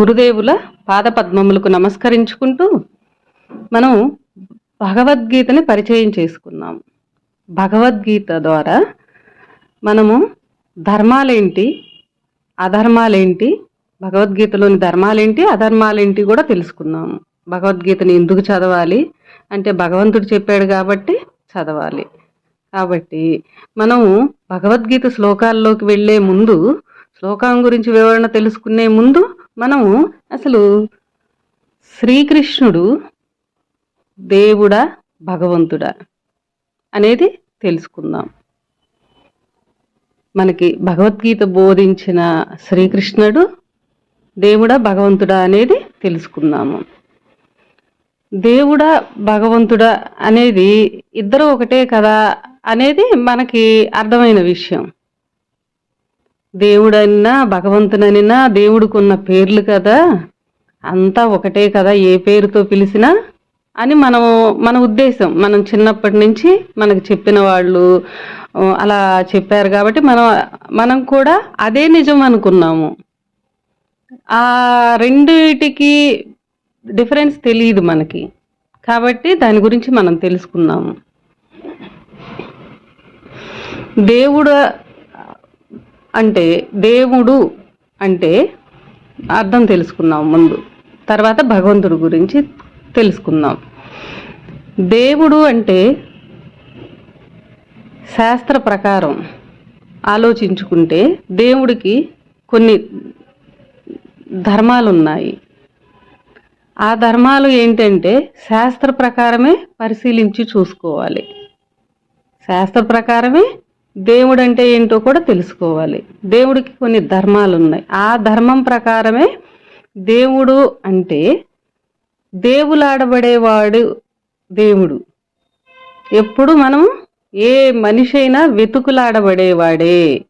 గురుదేవుల పాదపద్మములకు నమస్కరించుకుంటూ మనం భగవద్గీతని పరిచయం చేసుకున్నాం. భగవద్గీత ద్వారా మనము ధర్మాలేంటి అధర్మాలేంటి భగవద్గీతలోని ధర్మాలేంటి అధర్మాలేంటి కూడా తెలుసుకున్నాము. భగవద్గీతని ఎందుకు చదవాలి అంటే భగవంతుడు చెప్పాడు కాబట్టి చదవాలి. కాబట్టి మనము భగవద్గీత శ్లోకాల్లోకి వెళ్ళే ముందు శ్లోకం గురించి వివరణ తెలుసుకునే ముందు మనము అసలు శ్రీకృష్ణుడు దేవుడా భగవంతుడా అనేది తెలుసుకుందాం. మనకి భగవద్గీత బోధించిన శ్రీకృష్ణుడు దేవుడా భగవంతుడా అనేది తెలుసుకుందాము. దేవుడా భగవంతుడా అనేది ఇద్దరు ఒకటే కదా అనేది మనకి అర్థమైన విషయం. దేవుడైనా భగవంతుననినా దేవుడికున్న పేర్లు కదా. అంతా ఒకటే కదా ఏ పేరుతో పిలిచినా అని మనం మన ఉద్దేశం. మనం చిన్నప్పటి నుంచి మనకు చెప్పిన వాళ్ళు అలా చెప్పారు కాబట్టి మనం మనం కూడా అదే నిజం అనుకున్నాము. ఆ రెండిటికి డిఫరెన్స్ తెలియదు మనకి. కాబట్టి దాని గురించి మనం తెలుసుకుందాము. దేవుడు అంటే దేవుడు అంటే అర్థం తెలుసుకుందాం ముందు. తర్వాత భగవంతుడు గురించి తెలుసుకుందాం. దేవుడు అంటే శాస్త్ర ప్రకారం ఆలోచించుకుంటే దేవుడికి కొన్ని ధర్మాలు ఉన్నాయి ఆ ధర్మాలు ఏంటంటే శాస్త్ర ప్రకారమే పరిశీలించి చూసుకోవాలి. శాస్త్ర ప్రకారమే దేవుడు అంటే ఏంటో కూడా తెలుసుకోవాలి. దేవుడికి కొన్ని ధర్మాలు ఉన్నాయి ఆ ధర్మం ప్రకారమే దేవుడు అంటే దేవులాడబడేవాడు దేవుడు. ఎప్పుడు మనం ఏ మనిషి అయినా వెతుకులాడబడేవాడే.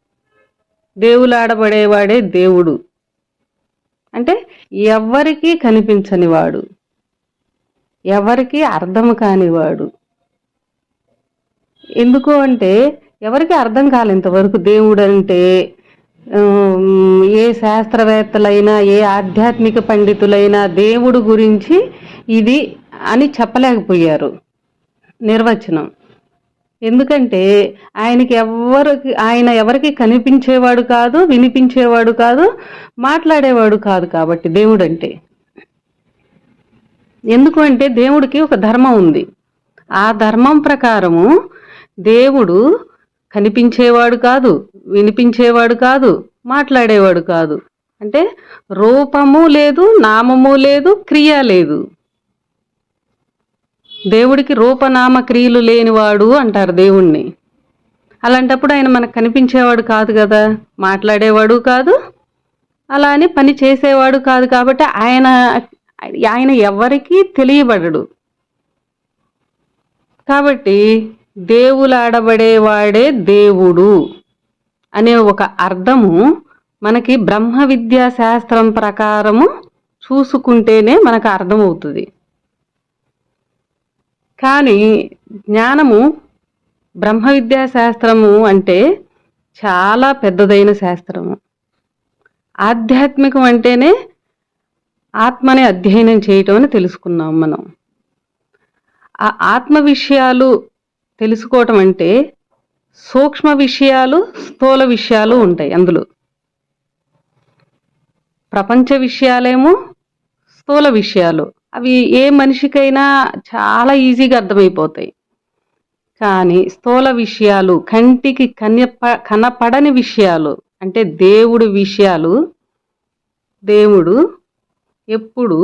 దేవులాడబడేవాడే దేవుడు. అంటే ఎవ్వరికీ కనిపించనివాడు ఎవరికీ అర్థం కానివాడు ఎందుకు అంటే ఎవరికి అర్థం కాలే ఇంతవరకు దేవుడు అంటే ఏ శాస్త్రవేత్తలైనా ఏ ఆధ్యాత్మిక పండితులైనా దేవుడు గురించి ఇది అని చెప్పలేకపోయారు. నిర్వచనం. ఎందుకంటే ఆయనకి ఎవరికి ఆయన ఎవరికి కనిపించేవాడు కాదు వినిపించేవాడు కాదు మాట్లాడేవాడు కాదు కాబట్టి దేవుడు అంటే ఎందుకు అంటే దేవుడికి ఒక ధర్మం ఉంది. ఆ ధర్మం ప్రకారము దేవుడు కనిపించేవాడు కాదు వినిపించేవాడు కాదు మాట్లాడేవాడు కాదు. అంటే రూపము లేదు నామము లేదు క్రియ లేదు. దేవుడికి రూపనామ క్రియలు లేనివాడు అంటారు దేవుణ్ణి. అలాంటప్పుడు ఆయన మనకు కనిపించేవాడు కాదు కదా మాట్లాడేవాడు కాదు అలా అని పని చేసేవాడు కాదు కాబట్టి ఆయన ఆయన ఎవరికీ తెలియబడడు. కాబట్టి దేవులాడబడేవాడే దేవుడు అనే ఒక అర్థము మనకి బ్రహ్మ విద్యా శాస్త్రం ప్రకారము చూసుకుంటేనే మనకు అర్థమవుతుంది. కానీ జ్ఞానము బ్రహ్మ విద్యా శాస్త్రము అంటే చాలా పెద్దదైన శాస్త్రము. ఆధ్యాత్మికం అంటేనే ఆత్మని అధ్యయనం చేయటం అని తెలుసుకున్నాం మనం. ఆ ఆత్మ విషయాలు తెలుసుకోవటం అంటే సూక్ష్మ విషయాలు స్థూల విషయాలు ఉంటాయి అందులో. ప్రపంచ విషయాలేమో స్థూల విషయాలు. అవి ఏ మనిషికైనా చాలా ఈజీగా అర్థమైపోతాయి. కానీ స్థూల విషయాలు కంటికి కన్యప కనపడని విషయాలు అంటే దేవుడి విషయాలు దేవుడు ఎప్పుడు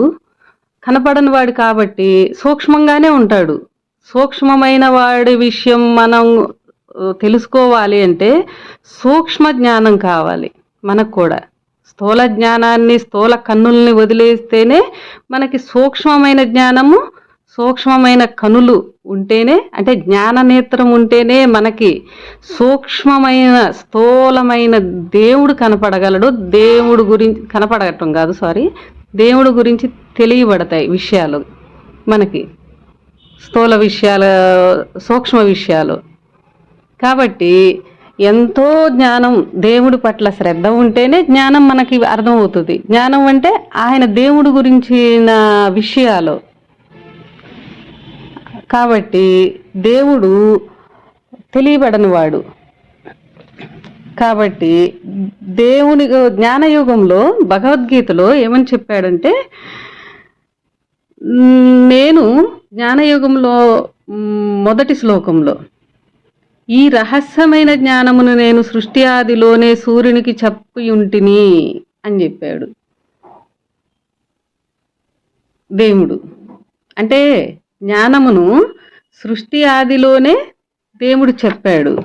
కనపడని వాడు కాబట్టి సూక్ష్మంగానే ఉంటాడు. సూక్ష్మమైన వాడి విషయం మనం తెలుసుకోవాలి అంటే సూక్ష్మ జ్ఞానం కావాలి మనకు కూడా. స్థూల జ్ఞానాన్ని స్థూల కన్నుల్ని వదిలేస్తేనే మనకి సూక్ష్మమైన జ్ఞానము సూక్ష్మమైన కనులు ఉంటేనే అంటే జ్ఞాన నేత్రం ఉంటేనే మనకి సూక్ష్మమైన స్థూలమైన దేవుడు కనపడగలడు. దేవుడు గురించి కనపడటం కాదు సారీ దేవుడు గురించి తెలియబడతాయి విషయాలు మనకి. స్థూల విషయాలు సూక్ష్మ విషయాలు. కాబట్టి ఎంతో జ్ఞానం దేవుడి పట్ల శ్రద్ధ ఉంటేనే జ్ఞానం మనకి అర్థమవుతుంది. జ్ఞానం అంటే ఆయన దేవుడి గురించిన విషయాలు. కాబట్టి దేవుడు తెలియబడనివాడు. కాబట్టి దేవుని జ్ఞానయుగంలో భగవద్గీతలో ఏమని చెప్పాడంటే నేను జ్ఞానయుగంలో మొదటి శ్లోకంలో. ఈ రహస్యమైన జ్ఞానమును నేను సృష్టి ఆదిలోనే సూర్యునికి చెప్పి ఉంటిని అని చెప్పాడు. దేవుడు. అంటే జ్ఞానమును సృష్టి ఆదిలోనే దేవుడు చెప్పాడు.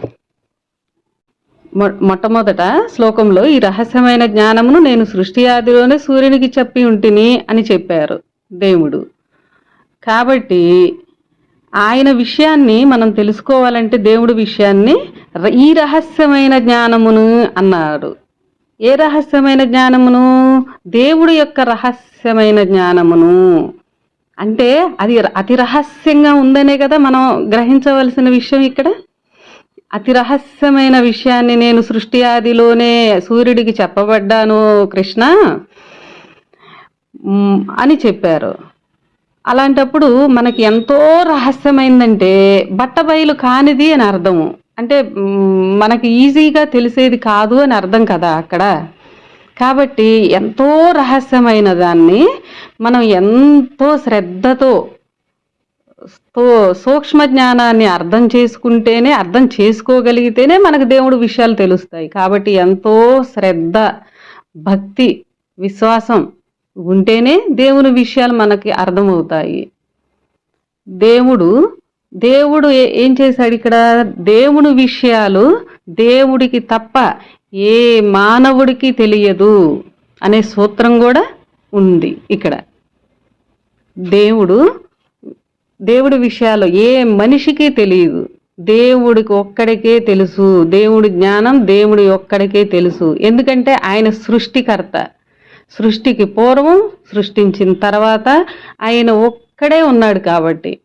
మొ- మొట్టమొదట శ్లోకంలో ఈ రహస్యమైన జ్ఞానమును నేను సృష్టి ఆదిలోనే సూర్యునికి చెప్పి ఉంటిని అని చెప్పారు దేవుడు. కాబట్టి ఆయన విషయాన్ని మనం తెలుసుకోవాలంటే దేవుడి విషయాన్ని ఈ రహస్యమైన జ్ఞానమును అన్నారు ఏ రహస్యమైన జ్ఞానమును? దేవుడు యొక్క రహస్యమైన జ్ఞానమును. అంటే అది అతి రహస్యంగా ఉందనే కదా మనం గ్రహించవలసిన విషయం ఇక్కడ? అతి రహస్యమైన విషయాన్ని నేను సృష్టి ఆదిలోనే సూర్యుడికి చెప్పబడ్డాను కృష్ణ అని చెప్పారు. అలాంటప్పుడు మనకి ఎంతో రహస్యమైందంటే బట్టబయలు కానిది అని అర్థము. అంటే మనకి ఈజీగా తెలిసేది కాదు అని అర్థం కదా అక్కడ. కాబట్టి ఎంతో రహస్యమైన దాన్ని మనం ఎంతో శ్రద్ధతో సూక్ష్మ జ్ఞానాన్ని అర్థం చేసుకుంటేనే అర్థం చేసుకోగలిగితేనే మనకు దేవుడు విషయాలు తెలుస్తాయి. కాబట్టి ఎంతో శ్రద్ధ భక్తి విశ్వాసం ఉంటేనే దేవుని విషయాలు మనకి అర్థమవుతాయి. దేవుడు దేవుడు ఏం చేశాడు ఇక్కడ? దేవుని విషయాలు దేవుడికి తప్ప ఏ మానవుడికి తెలియదు అనే సూత్రం కూడా ఉంది ఇక్కడ. దేవుడు దేవుడి విషయాలు ఏ మనిషికి తెలియదు. దేవుడికి ఒక్కడికే తెలుసు. దేవుడి జ్ఞానం దేవుడి ఒక్కడికే తెలుసు. ఎందుకంటే ఆయన సృష్టికర్త. సృష్టికి పూర్వం సృష్టించిన తర్వాత ఆయన ఒక్కడే ఉన్నాడు కాబట్టి.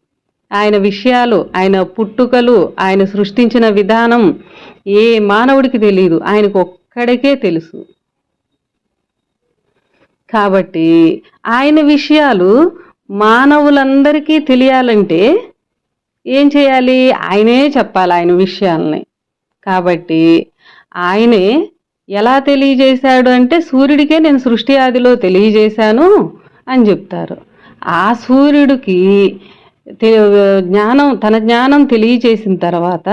ఆయన విషయాలు ఆయన పుట్టుకలు ఆయన సృష్టించిన విధానం ఏ మానవుడికి తెలియదు ఆయనకు ఒక్కడికే తెలుసు. కాబట్టి ఆయన విషయాలు మానవులందరికీ తెలియాలంటే ఏం చేయాలి? ఆయనే చెప్పాలి ఆయన విషయాల్ని. కాబట్టి ఆయనే ఎలా తెలియజేశాడు అంటే సూర్యుడికే నేను సృష్టి ఆదిలో తెలియజేశాను అని చెప్తారు. ఆ సూర్యుడికి జ్ఞానం తన జ్ఞానం తెలియజేసిన తర్వాత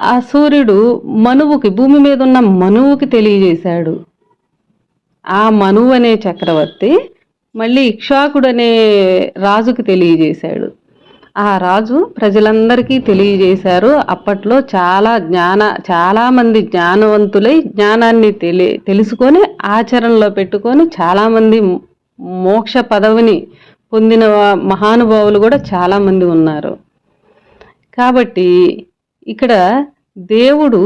ఆ సూర్యుడు మనువుకి భూమి మీద ఉన్న మనువుకి తెలియజేశాడు. ఆ మనువు అనే చక్రవర్తి మళ్ళీ ఇక్షాకుడు అనే రాజుకి తెలియజేశాడు. ఆ రాజు ప్రజలందరికీ తెలియజేశారు. అప్పట్లో చాలా జ్ఞాన చాలా మంది జ్ఞానవంతులై జ్ఞానాన్ని తెలి తెలుసుకొని ఆచరణలో పెట్టుకొని చాలామంది మోక్ష పదవిని పొందిన మహానుభావులు కూడా చాలామంది ఉన్నారు. కాబట్టి ఇక్కడ దేవుడు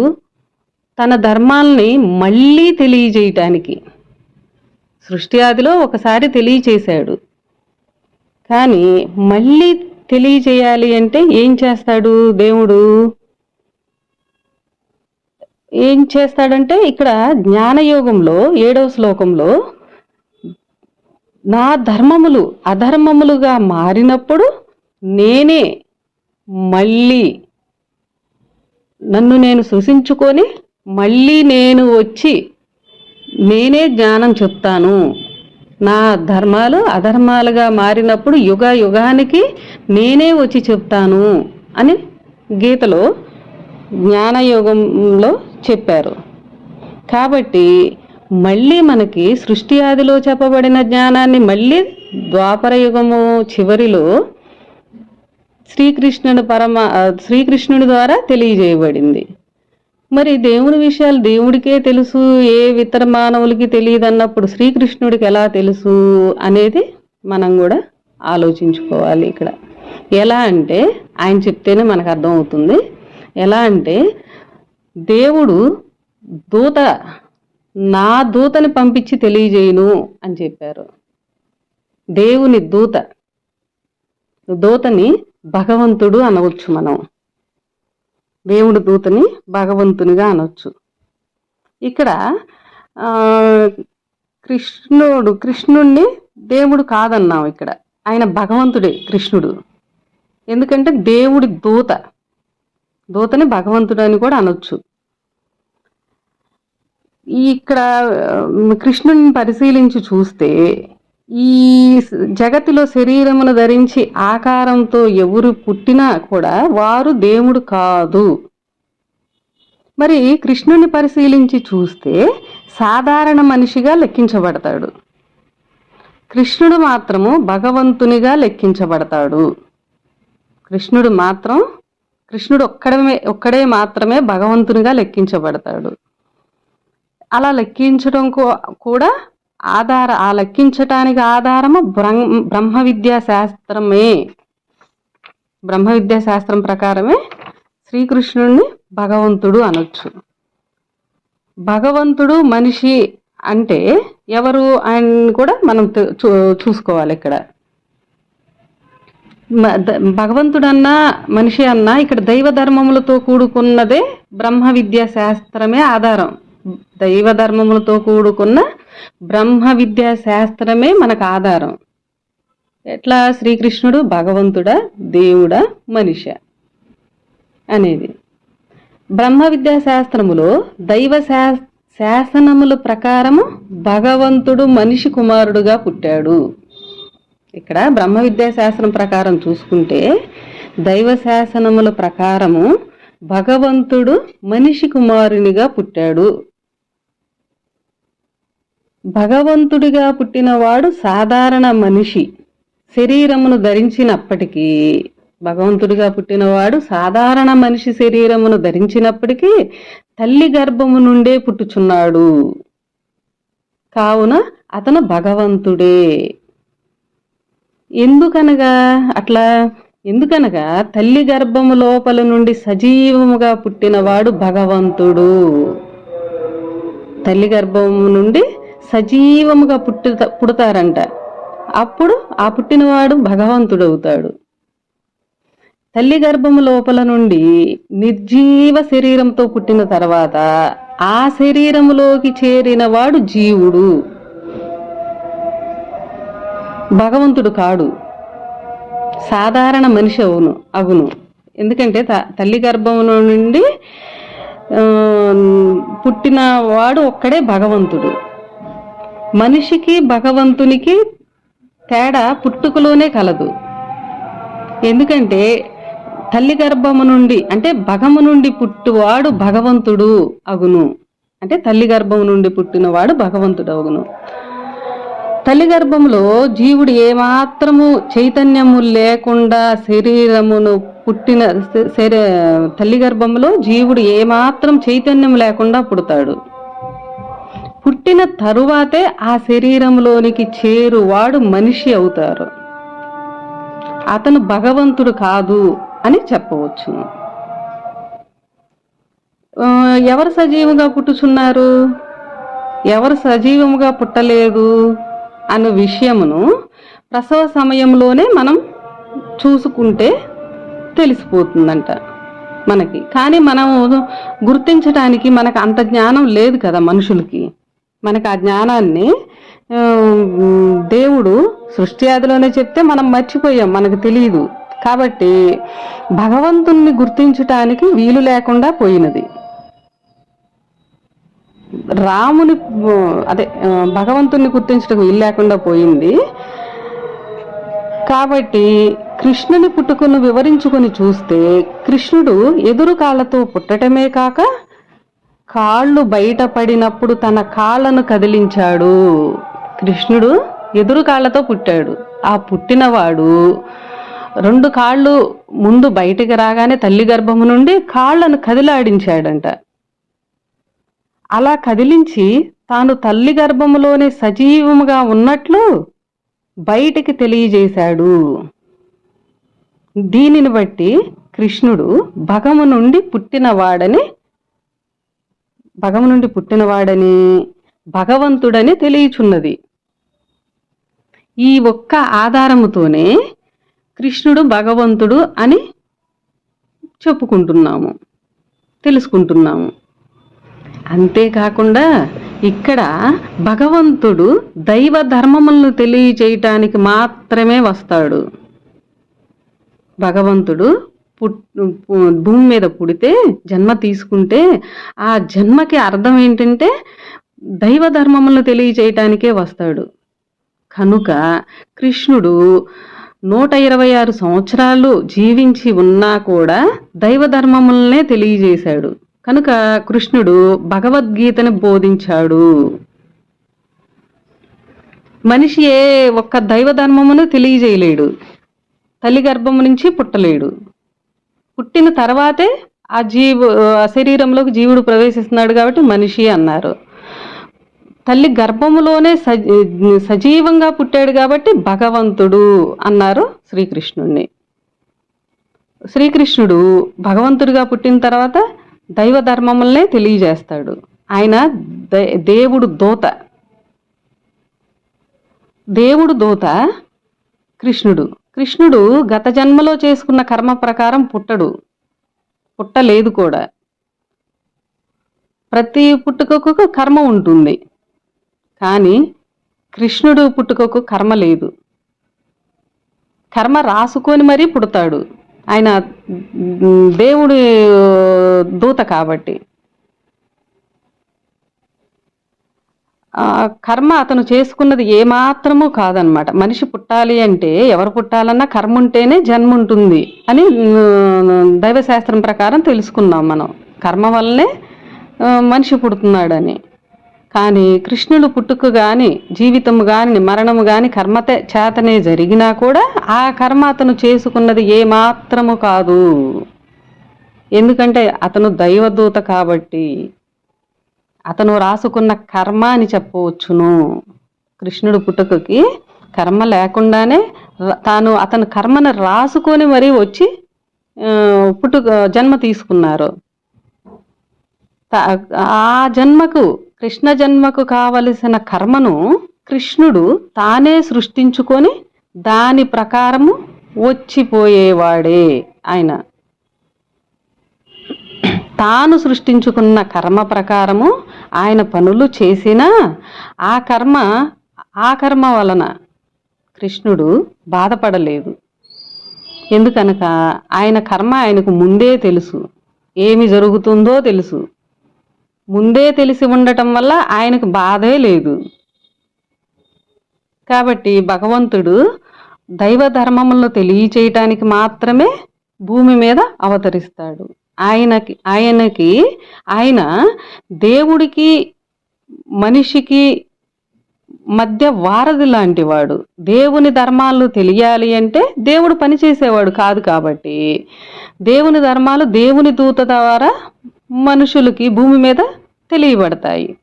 తన ధర్మాల్ని మళ్ళీ తెలియజేయటానికి సృష్టి ఆదిలో ఒకసారి తెలియచేశాడు. కానీ మళ్ళీ తెలియజేయాలి అంటే ఏం చేస్తాడు దేవుడు? ఏం చేస్తాడంటే ఇక్కడ జ్ఞానయోగంలో ఏడవ శ్లోకంలో నా ధర్మములు అధర్మములుగా మారినప్పుడు నేనే మళ్ళీ నన్ను నేను సృశించుకొని మళ్ళీ నేను వచ్చి నేనే జ్ఞానం చెప్తాను. నా ధర్మాలు అధర్మాలుగా మారినప్పుడు యుగ యుగానికి నేనే వచ్చి చెప్తాను అని గీతలో జ్ఞానయోగంలో చెప్పారు. కాబట్టి మళ్ళీ మనకి సృష్టి ఆదిలో చెప్పబడిన జ్ఞానాన్ని మళ్ళీ ద్వాపర యుగము చివరిలో శ్రీకృష్ణుడు పరమ శ్రీకృష్ణుడి ద్వారా తెలియజేయబడింది. మరి దేవుని విషయాలు దేవుడికే తెలుసు ఏ ఇతర మానవులకి తెలియదు అన్నప్పుడు శ్రీకృష్ణుడికి ఎలా తెలుసు అనేది మనం కూడా ఆలోచించుకోవాలి ఇక్కడ. ఎలా అంటే ఆయన చెప్తేనే మనకు అర్థమవుతుంది. ఎలా అంటే దేవుడు దూత నా దూతని పంపించి తెలియజేయును అని చెప్పారు. దేవుని దూత దూతని భగవంతుడు అనవచ్చు మనం. దేవుడి దూతని భగవంతునిగా అనొచ్చు. ఇక్కడ కృష్ణుడు కృష్ణుణ్ణి దేవుడు కాదన్నాం ఇక్కడ. ఆయన భగవంతుడే కృష్ణుడు. ఎందుకంటే దేవుడి దూత. దూతని భగవంతుడు అని కూడా అనొచ్చు. ఇక్కడ కృష్ణుని పరిశీలించి చూస్తే ఈ జగతిలో శరీరమును ధరించి ఆకారంతో ఎవరు పుట్టినా కూడా వారు దేవుడు కాదు. మరి కృష్ణుని పరిశీలించి చూస్తే సాధారణ మనిషిగా లెక్కించబడతాడు. కృష్ణుడు మాత్రము భగవంతునిగా లెక్కించబడతాడు. కృష్ణుడు మాత్రం కృష్ణుడు ఒక్కడమే ఒక్కడే మాత్రమే భగవంతునిగా లెక్కించబడతాడు. అలా లెక్కించడం కూడా ఆధార ఆ లెక్కించటానికి ఆధారము బ్రహ్మ బ్రహ్మ విద్యా శాస్త్రమే. బ్రహ్మ విద్యా శాస్త్రం ప్రకారమే శ్రీకృష్ణుడిని భగవంతుడు అనొచ్చు. భగవంతుడు మనిషి అంటే ఎవరు ఆయన్ని కూడా మనం చూ- చూసుకోవాలి ఇక్కడ. భగవంతుడన్నా మనిషి అన్నా ఇక్కడ దైవ ధర్మములతో కూడుకున్నదే బ్రహ్మ విద్యా శాస్త్రమే ఆధారం. దైవ ధర్మములతో కూడుకున్న బ్రహ్మ విద్యా శాస్త్రమే మనకు ఆధారం. ఎట్లా? శ్రీకృష్ణుడు భగవంతుడా దేవుడా మనిష అనేది. బ్రహ్మ విద్యా శాస్త్రములో దైవ శా- శాసనముల ప్రకారము భగవంతుడు మనిషి కుమారుడుగా పుట్టాడు. ఇక్కడ బ్రహ్మ విద్యా శాస్త్రం ప్రకారం చూసుకుంటే దైవ శాసనముల ప్రకారము భగవంతుడు మనిషి కుమారునిగా పుట్టాడు. భగవంతుడిగా పుట్టినవాడు సాధారణ మనిషి. శరీరమును ధరించినప్పటికీ భగవంతుడిగా పుట్టినవాడు సాధారణ మనిషి శరీరమును ధరించినప్పటికీ తల్లి గర్భము నుండే పుట్టుచున్నాడు. కావున అతను భగవంతుడే. ఎందుకనగా అట్లా? ఎందుకనగా తల్లి గర్భము లోపల నుండి సజీవముగా పుట్టినవాడు భగవంతుడు. తల్లి గర్భము నుండి సజీవముగా పుట్టి పుడతారంట. అప్పుడు ఆ పుట్టినవాడు భగవంతుడు అవుతాడు తల్లి గర్భము లోపల నుండి నిర్జీవ శరీరంతో పుట్టిన తర్వాత ఆ శరీరములోకి చేరినవాడు జీవుడు. భగవంతుడు కాడు. సాధారణ మనిషి అవును అవును ఎందుకంటే త- తల్లి గర్భంలో నుండి పుట్టిన వాడు ఒక్కడే భగవంతుడు. మనిషికి భగవంతునికి తేడా పుట్టుకలోనే కలదు. ఎందుకంటే తల్లి గర్భము నుండి అంటే భగము నుండి పుట్టువాడు భగవంతుడు అగును. అంటే తల్లి గర్భము నుండి పుట్టినవాడు భగవంతుడు అగును. తల్లి గర్భంలో జీవుడు ఏమాత్రము చైతన్యము లేకుండా శరీరమును పుట్టిన శరీ తల్లి గర్భంలో జీవుడు ఏమాత్రం చైతన్యం లేకుండా పుడతాడు. పుట్టిన తరువాతే ఆ శరీరంలోనికి చేరువాడు మనిషి అవుతారు. అతను భగవంతుడు కాదు అని చెప్పవచ్చు ఎవరు సజీవంగా పుట్టుచున్నారు? ఎవరు సజీవముగా పుట్టలేదు అన్న విషయమును ప్రసవ సమయంలోనే మనం చూసుకుంటే తెలిసిపోతుందంట మనకి. కానీ మనం గుర్తించడానికి మనకు అంత జ్ఞానం లేదు కదా మనుషులకి. మనకు ఆ జ్ఞానాన్ని దేవుడు సృష్టి ఆదిలోనే చెప్తే మనం మర్చిపోయాం మనకు తెలియదు కాబట్టి భగవంతుణ్ణి గుర్తించటానికి వీలు లేకుండా పోయినది. రాముని అదే భగవంతుణ్ణి గుర్తించడం వీలు లేకుండా పోయింది. కాబట్టి కృష్ణుని పుట్టుకను వివరించుకొని చూస్తే కృష్ణుడు ఎదురు కాళ్ళతో పుట్టటమే కాక కాళ్ళు బయటపడినప్పుడు తన కాళ్ళను కదిలించాడు. కృష్ణుడు ఎదురు కాళ్ళతో పుట్టాడు. ఆ పుట్టినవాడు రెండు కాళ్ళు ముందు బయటికి రాగానే తల్లి గర్భము నుండి కాళ్ళను కదిలాడించాడంట. అలా కదిలించి తాను తల్లి గర్భములోనే సజీవముగా ఉన్నట్లు బయటికి తెలియజేశాడు. దీనిని బట్టి కృష్ణుడు భగము నుండి పుట్టినవాడని భగము నుండి పుట్టినవాడని భగవంతుడని తెలియచున్నది. ఈ ఒక్క ఆధారముతోనే కృష్ణుడు భగవంతుడు అని చెప్పుకుంటున్నాము తెలుసుకుంటున్నాము. అంతేకాకుండా ఇక్కడ భగవంతుడు దైవ ధర్మములను తెలియచేయటానికి మాత్రమే వస్తాడు. భగవంతుడు పుట్ భూమి మీద పుడితే జన్మ తీసుకుంటే ఆ జన్మకి అర్థం ఏంటంటే దైవ ధర్మములను తెలియచేయటానికే వస్తాడు. కనుక కృష్ణుడు నూట ఇరవై ఆరు సంవత్సరాలు జీవించి ఉన్నా కూడా దైవ ధర్మములనే తెలియజేశాడు. కనుక కృష్ణుడు భగవద్గీతను బోధించాడు. మనిషి ఏ ఒక్క దైవ ధర్మమును తెలియజేయలేడు. తల్లి గర్భము నుంచి పుట్టలేడు. పుట్టిన తర్వాతే ఆ జీవు ఆ శరీరంలోకి జీవుడు ప్రవేశిస్తున్నాడు కాబట్టి మనిషి అన్నారు. తల్లి గర్భములోనే సజీ సజీవంగా పుట్టాడు కాబట్టి భగవంతుడు అన్నారు శ్రీకృష్ణుణ్ణి. శ్రీకృష్ణుడు భగవంతుడిగా పుట్టిన తర్వాత దైవ ధర్మములనే తెలియజేస్తాడు. ఆయన దే- దేవుడు దోత. దేవుడు దోత కృష్ణుడు. కృష్ణుడు గత జన్మలో చేసుకున్న కర్మ ప్రకారం పుట్టడు. పుట్టలేదు కూడా. ప్రతి పుట్టుకకు కర్మ ఉంటుంది. కానీ కృష్ణుడు పుట్టుకకు కర్మ లేదు. కర్మ రాసుకొని మరీ పుడతాడు. ఆయన దేవుడి దూత కాబట్టి. కర్మ అతను చేసుకున్నది ఏమాత్రము కాదనమాట. మనిషి పుట్టాలి అంటే ఎవరు పుట్టాలన్నా కర్మ ఉంటేనే జన్మ ఉంటుంది అని దైవశాస్త్రం ప్రకారం తెలుసుకున్నాం మనం. కర్మ వల్లనే మనిషి పుడుతున్నాడని. కానీ కృష్ణుడు పుట్టుక కానీ జీవితము కానీ మరణము కానీ కర్మతే చేతనే జరిగినా కూడా ఆ కర్మ అతను చేసుకున్నది ఏమాత్రము కాదు. ఎందుకంటే అతను దైవదూత కాబట్టి అతను రాసుకున్న కర్మ అని చెప్పవచ్చును. కృష్ణుడు పుట్టుకకి కర్మ లేకుండానే తాను అతను కర్మను రాసుకొని మరీ వచ్చి ఆ, పుట్టుక జన్మ తీసుకున్నారు. ఆ జన్మకు కృష్ణ జన్మకు కావలసిన కర్మను కృష్ణుడు తానే సృష్టించుకొని దాని ప్రకారము వచ్చిపోయేవాడే ఆయన. తాను సృష్టించుకున్న కర్మ ప్రకారము ఆయన పనులు చేసినా ఆ కర్మ ఆ కర్మ వలన కృష్ణుడు బాధపడలేదు. ఎందుకనక ఆయన కర్మ ఆయనకు ముందే తెలుసు. ఏమి జరుగుతుందో తెలుసు. ముందే తెలిసి ఉండటం వల్ల ఆయనకు బాధే లేదు. కాబట్టి భగవంతుడు దైవ ధర్మములను తెలియచేయటానికి మాత్రమే భూమి మీద అవతరిస్తాడు. ఆయనకి ఆయనకి ఆయన దేవుడికి మనిషికి మధ్య వారధి లాంటి వాడు. దేవుని ధర్మాలు తెలియాలి అంటే దేవుడు పనిచేసేవాడు కాదు కాబట్టి. దేవుని ధర్మాలు దేవుని దూత ద్వారా మనుషులకి భూమి మీద తెలియబడతాయి.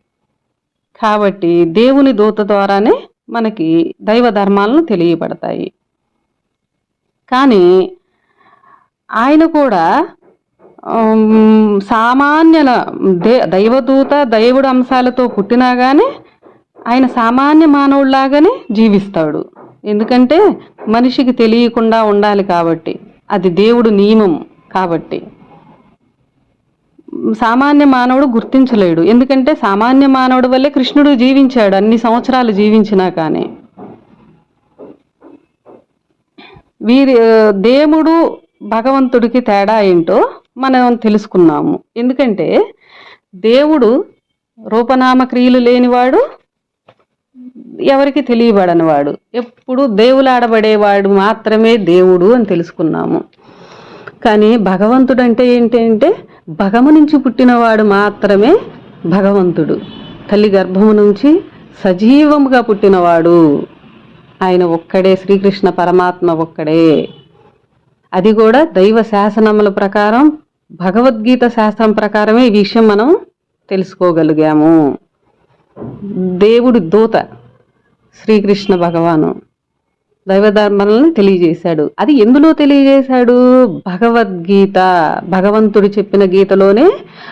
కాబట్టి దేవుని దూత ద్వారానే మనకి దైవ ధర్మాలను తెలియబడతాయి. కానీ ఆయన కూడా సామాన్యుల దే దైవదూత దైవుడు అంశాలతో పుట్టినా కానీ ఆయన సామాన్య మానవుడిలాగానే జీవిస్తాడు. ఎందుకంటే మనిషికి తెలియకుండా ఉండాలి కాబట్టి అది దేవుడు నియమం కాబట్టి. సామాన్య మానవుడు గుర్తించలేడు. ఎందుకంటే సామాన్య మానవుడు వల్లే కృష్ణుడు జీవించాడు అన్ని సంవత్సరాలు జీవించినా కానీ. వీరి దేవుడు భగవంతుడికి తేడా ఏంటో మనం తెలుసుకున్నాము. ఎందుకంటే దేవుడు రూపనామ క్రియలు లేనివాడు ఎవరికి తెలియబడనివాడు. ఎప్పుడు దేవులాడబడేవాడు మాత్రమే దేవుడు అని తెలుసుకున్నాము. కానీ భగవంతుడు అంటే ఏంటంటే భగము నుంచి పుట్టినవాడు మాత్రమే భగవంతుడు. తల్లి గర్భము నుంచి సజీవముగా పుట్టినవాడు. ఆయన ఒక్కడే శ్రీకృష్ణ పరమాత్మ ఒక్కడే. అది కూడా దైవ శాసనముల ప్రకారం భగవద్గీత శాస్త్రం ప్రకారమే ఈ విషయం మనం తెలుసుకోగలిగాము. దేవుడి దూత శ్రీకృష్ణ భగవాను దైవధర్మాలను తెలియజేశాడు. అది ఎందులో తెలియజేశాడు? భగవద్గీత భగవంతుడు చెప్పిన గీతలోనే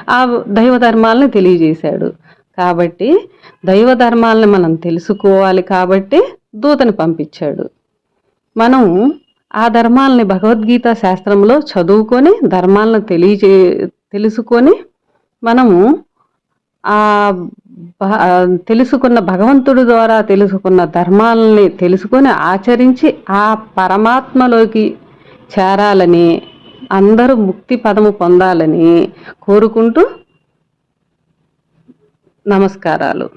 ఆ దైవధర్మాలని తెలియజేశాడు. కాబట్టి దైవధర్మాలను మనం తెలుసుకోవాలి కాబట్టి దూతని పంపించాడు. మనం ఆ ధర్మాలని భగవద్గీత శాస్త్రంలో చదువుకొని ధర్మాలను తెలియజే తెలుసుకొని మనము ఆ భ- తెలుసుకున్న భగవంతుడి ద్వారా తెలుసుకున్న ధర్మాలని తెలుసుకొని ఆచరించి ఆ పరమాత్మలోకి చేరాలని అందరూ ముక్తి పదము పొందాలని కోరుకుంటూ నమస్కారాలు.